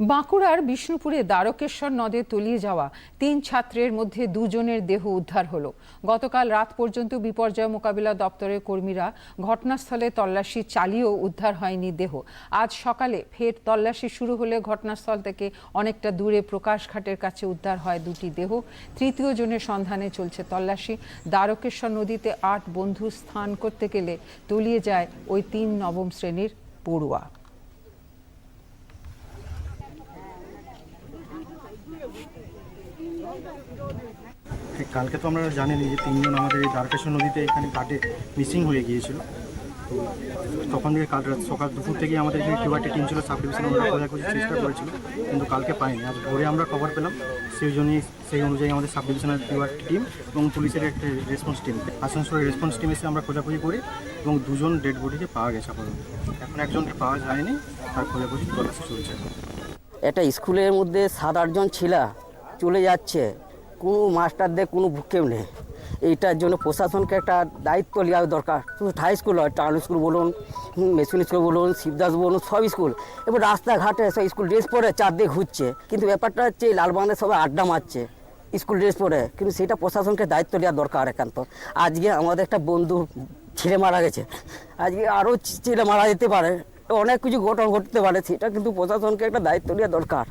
বাঁকুড়ার বিষ্ণুপুরে দ্বারকেশ্বর নদে তলিয়ে যাওয়া তিন ছাত্রের মধ্যে দুজনের দেহ উদ্ধার হলো। গতকাল রাত পর্যন্ত বিপর্যয় মোকাবিলা দপ্তরের কর্মীরা ঘটনাস্থলে তল্লাশি চালিয়েও উদ্ধার হয়নি দেহ। আজ সকালে ফের তল্লাশি শুরু হলে ঘটনাস্থল থেকে অনেকটা দূরে প্রকাশঘাটের কাছে উদ্ধার হয় দুটি দেহ। তৃতীয় জনের সন্ধানে চলছে তল্লাশি। দ্বারকেশ্বর নদীতে আট বন্ধু স্থান করতে গেলে তলিয়ে যায় ওই তিন নবম শ্রেণির পড়ুয়া। কালকে তো আমরা জানিনি যে তিনজন আমাদের এই দ্বারকেশ্বর নদীতে এখানে ঘাটে মিসিং হয়ে গিয়েছিল। তো তখন থেকে কাল রাত সকাল দুপুর থেকেই আমাদের এখানে কেউ একটা টিম ছিল সাব ডিভিশন আমরা খোঁজাখুঁজির চেষ্টা করেছিল, কিন্তু কালকে পাইনি। আজ ভোরে আমরা খবর পেলাম, সেই জন্যই, সেই অনুযায়ী আমাদের সাব ডিভিশনের কেউ টিম এবং পুলিশের একটা রেসপন্স টিম আসানসোলের রেসপন্স টিম এসে আমরা খোঁজাখুঁজি করি এবং দুজন ডেড বডিকে পাওয়া গেছে আপাতত। এখন একজনকে পাওয়া যায়নি, তার খোঁজাখুঁজি তল্লাশি চলছে। একটা স্কুলের মধ্যে সাত আটজন ছিলা চলে যাচ্ছে। কোনো মাস্টারদের কোনো কেউ নেই। এইটার জন্য প্রশাসনকে একটা দায়িত্ব নেওয়া দরকার। শুধু হাই স্কুল হয় টাউন স্কুল বলুন মেশিন স্কুল বলুন, শিবদাস বলুন, সব স্কুল। এবার রাস্তাঘাটে সব স্কুল ড্রেস পরে চারদিকে ঘুরছে। কিন্তু ব্যাপারটা হচ্ছে লালবাঁধে সবাই আড্ডা মারছে স্কুল ড্রেস পরে। কিন্তু সেটা প্রশাসনকে দায়িত্ব নেওয়া দরকার একান্ত। আজকে আমাদের একটা বন্ধু ছেলে মারা গেছে। আজকে আরও ছেলে মারা যেতে পারে। অনেক কিছু ঘটনা ঘটতে পারে সেটা কিন্তু প্রশাসনকে একটা দায়িত্ব নেওয়া দরকার।